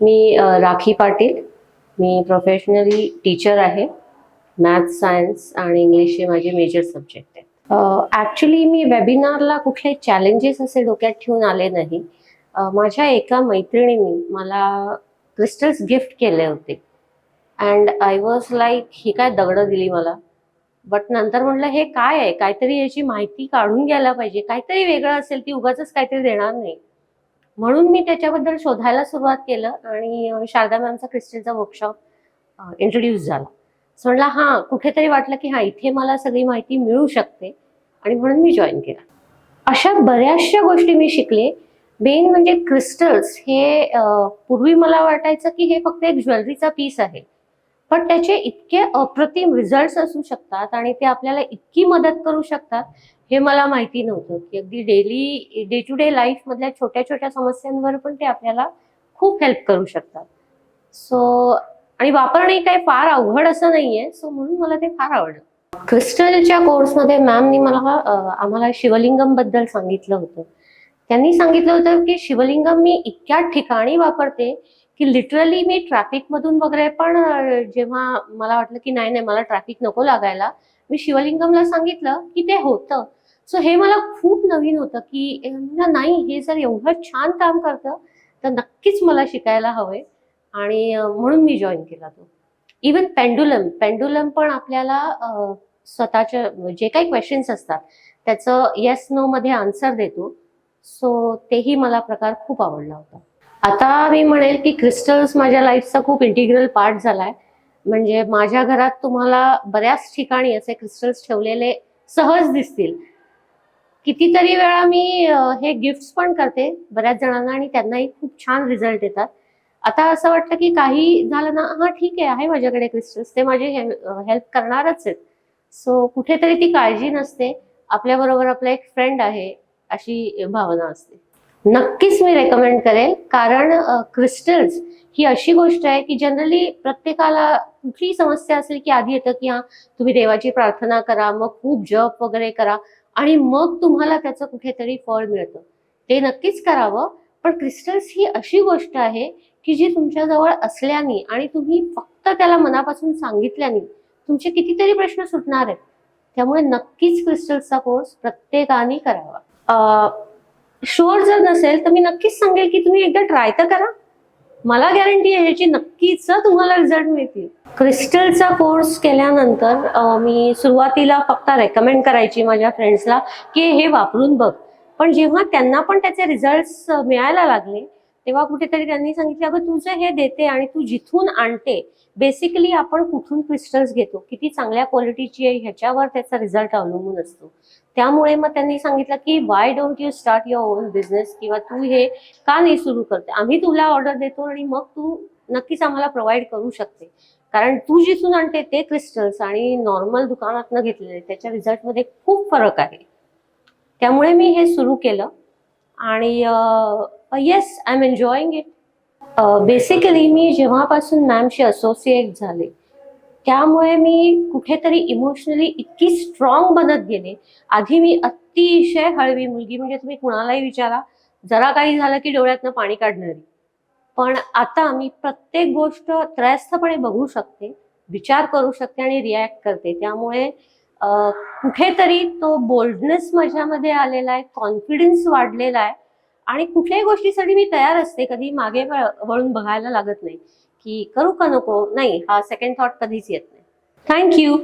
मी राखी पाटील. मी professionally teacher आहे. Math science आणि इंग्लिश हे माझे मेजर सब्जेक्ट आहेत. ॲक्च्युली मी वेबिनारला कुठले चॅलेंजेस असे डोक्यात ठेवून आले नाही. माझ्या एका मैत्रिणीने मला क्रिस्टल्स गिफ्ट केले होते. अँड आय वॉज लाईक ही काय दगडं दिली मला? बट नंतर म्हटलं हे काय आहे? काहीतरी याची माहिती काढून घ्यायला पाहिजे. काहीतरी वेगळं असेल ती उगाच काहीतरी देणार नाही. म्हणून मी त्याच्याबद्दल शोधायला सुरुवात केलं आणि शारदा मॅमचा क्रिस्टलचा वर्कशॉप इंट्रोड्यूस झाला. सो म्हणला हां कुठेतरी वाटलं की हां इथे मला सगळी माहिती मिळू शकते. आणि म्हणून मी जॉईन केला. अशा बऱ्याचशा गोष्टी मी शिकले. मेन म्हणजे क्रिस्टल्स हे पूर्वी मला वाटायचं की हे फक्त एक ज्वेलरीचा पीस आहे. पण त्याचे इतके अप्रतिम रिझल्ट असू शकतात आणि ते आपल्याला इतकी मदत करू शकतात हे मला माहिती नव्हतं. की अगदी daily day to day life मधल्या छोट्या छोट्या समस्यांवर पण ते आपल्याला खूप हेल्प करू शकतात. सो आणि वापरणे काही फार अवघड असं नाहीये. सो म्हणून मला ते फार आवडलं. क्रिस्टलच्या कोर्समध्ये मॅमनी मला आम्हाला शिवलिंगमबद्दल सांगितलं होतं. त्यांनी सांगितलं होतं की शिवलिंगम मी इतक्या ठिकाणी वापरते की लिटरली मी ट्रॅफिक मधून वगैरे पण जेव्हा मला वाटलं की नाही नाही मला ट्रॅफिक नको लागायला मी शिवलिंगमला सांगितलं की ते होतं. सो हे मला खूप नवीन होतं की नाही हे जर एवढं छान काम करतं तर नक्कीच मला शिकायला हवंय आणि म्हणून मी जॉईन केला तो. इवन पेंडुलम पेंडुलम पण आपल्याला स्वतःच्या जे काही क्वेश्चन्स असतात त्याचं येस नो मध्ये आन्सर देतो. सो तेही मला प्रकार खूप आवडला होता. आता मी म्हणेल की क्रिस्टल्स माझ्या लाईफचा खूप इंटिग्रल पार्ट झालाय. म्हणजे माझ्या घरात तुम्हाला बऱ्याच ठिकाणी असे क्रिस्टल्स ठेवलेले सहज दिसतील. कितीतरी वेळा मी हे गिफ्ट्स पण करते बऱ्याच जणांना आणि त्यांनाही खूप छान रिझल्ट येतात. आता असं वाटतं की काही झालं ना हा ठीक आहे आहे माझ्याकडे क्रिस्टल्स ते माझे हेल्प करणारच आहेत. सो कुठेतरी ती काळजी नसते. आपल्याबरोबर आपला एक फ्रेंड आहे अशी भावना असते. नक्कीच मी रेकमेंड करेल. कारण क्रिस्टल्स ही अशी गोष्ट आहे की जनरली प्रत्येकाला कुठलीही समस्या असेल की आधी येतं की हा तुम्ही देवाची प्रार्थना करा मग खूप जप वगैरे करा आणि मग तुम्हाला त्याचं कुठेतरी फळ मिळतं. ते नक्कीच करावं. पण क्रिस्टल्स ही अशी गोष्ट आहे की जी तुमच्याजवळ असल्याने आणि तुम्ही फक्त त्याला मनापासून सांगितल्याने तुमचे कितीतरी प्रश्न सुटणार आहेत. त्यामुळे नक्कीच क्रिस्टल्सचा कोर्स प्रत्येकाने करावा. शुअर जर नसेल तर मी नक्कीच सांगेल की तुम्ही एकदा ट्राय तर करा. मला गॅरंटी आहे ह्याची नक्कीच तुम्हाला रिझल्ट मिळतील. क्रिस्टलचा कोर्स केल्यानंतर मी सुरुवातीला फक्त रेकमेंड करायची माझ्या फ्रेंड्सला की हे वापरून बघ. पण जेव्हा त्यांना पण त्याचे रिझल्ट मिळायला लागले तेव्हा कुठेतरी त्यांनी सांगितलं अगं तुझं हे देते आणि तू जिथून आणते बेसिकली आपण कुठून क्रिस्टल्स घेतो किती चांगल्या क्वालिटीची आहे ह्याच्यावर त्याचा रिझल्ट अवलंबून असतो. त्यामुळे मग त्यांनी सांगितलं की why don't you start your own business किंवा तू हे का नाही सुरू करते? आम्ही तुला ऑर्डर देतो आणि मग तू नक्कीच आम्हाला प्रोव्हाइड करू शकते. कारण तू जिथून आणते ते क्रिस्टल्स आणि नॉर्मल दुकानातनं घेतलेले त्याच्या रिझल्टमध्ये खूप फरक आहे. त्यामुळे मी हे सुरू केलं. आणि yes I am enjoying it basically मी जेव्हापासून मॅमशी असोसिएट झाले त्यामुळे मी कुठेतरी इमोशनली इतकी स्ट्रॉंग बनत गेले. आधी मी अतिशय हळवी मुलगी म्हणजे तुम्ही कुणालाही विचारा जरा काही झालं की डोळ्यातनं पाणी काढणारी. पण आता मी प्रत्येक गोष्ट त्रयस्थपणे बघू शकते विचार करू शकते आणि रिॲक्ट करते. त्यामुळे कुठेतरी तो बोल्डनेस माझ्यामध्ये आलेला आहे कॉन्फिडन्स वाढलेला आहे. आणि कुठल्याही गोष्टीसाठी मी तयार असते कधी मागे वळून बघायला लागत नाही की करू का नको? नाही हा सेकंड थॉट कधीच येत नाही. थँक्यू